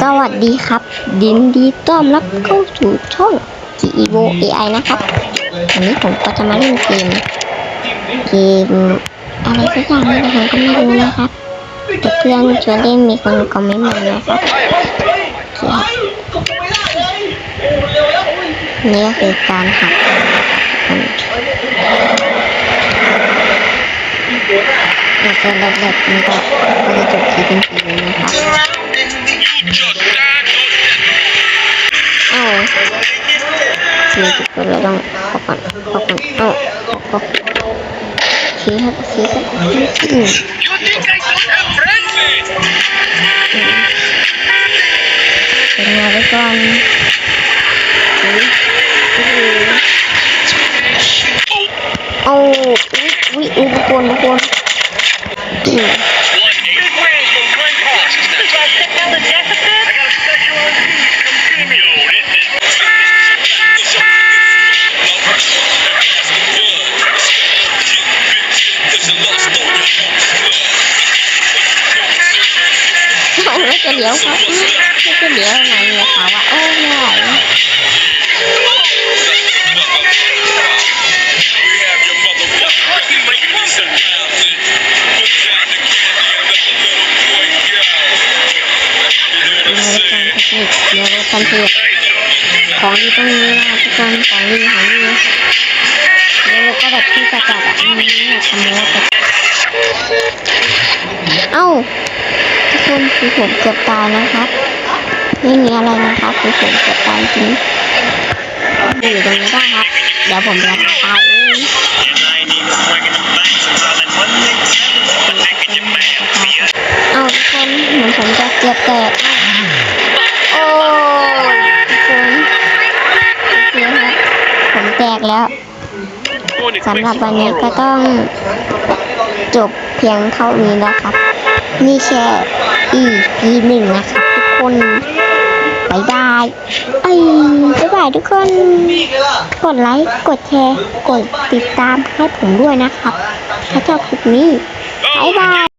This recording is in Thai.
สวัสดีครับ ดินดีต้อนรับเข้าสู่ช่อง GEVO AI นะครับวันนี้ผมก็จะมาเล่นเกม เกมอะไรสักอย่างนี้นะผมก็ไม่รู้นะครับแต่เพื่อนชวนเล่นมีคนคอมเมนต์มานะครับนี่ก็คือการหักแล้วก็แรกๆนี่ก็ก็จะจบที่เป็นทีนะครับ สี่สิบคนเราต้องขอก่อนขอก่อนเอ้าขอชี้ครับชี้ครับอืมเป็นงานไว้ก่อนเอาอุ้ยอุ้ยอุ้ยบุคคลบุคค 哦，那个莲花，那个莲花也好啊，哦。我们来干番茄，来干番茄。旁边这边啊，来干旁边旁边。然后我们来干番茄，来干番茄。 เอ้าทุกคนคือผมเกือบตายนะครับ ไม่มีอะไรนะครับคือผมเกือบตายจริงอยู่ตรงนี้ได้ครับ เดี๋ยวผมจะตายเองเอ้าทุกคนเหมือนผมจะเกือบแตกโอ้ยทุกคนโอเคครับผมแตกแล้ว สำหรับวันนี้ก็ต้องจบเพียงเท่านี้นะครับ นี่แค่ EP หนึ่งนะครับทุกคนบายบายเอ้ยบ๊ายบายทุกคน กดไลค์ กดแชร์ กดติดตามให้ผมด้วยนะครับ ถ้าชอบคลิปนี้บายบาย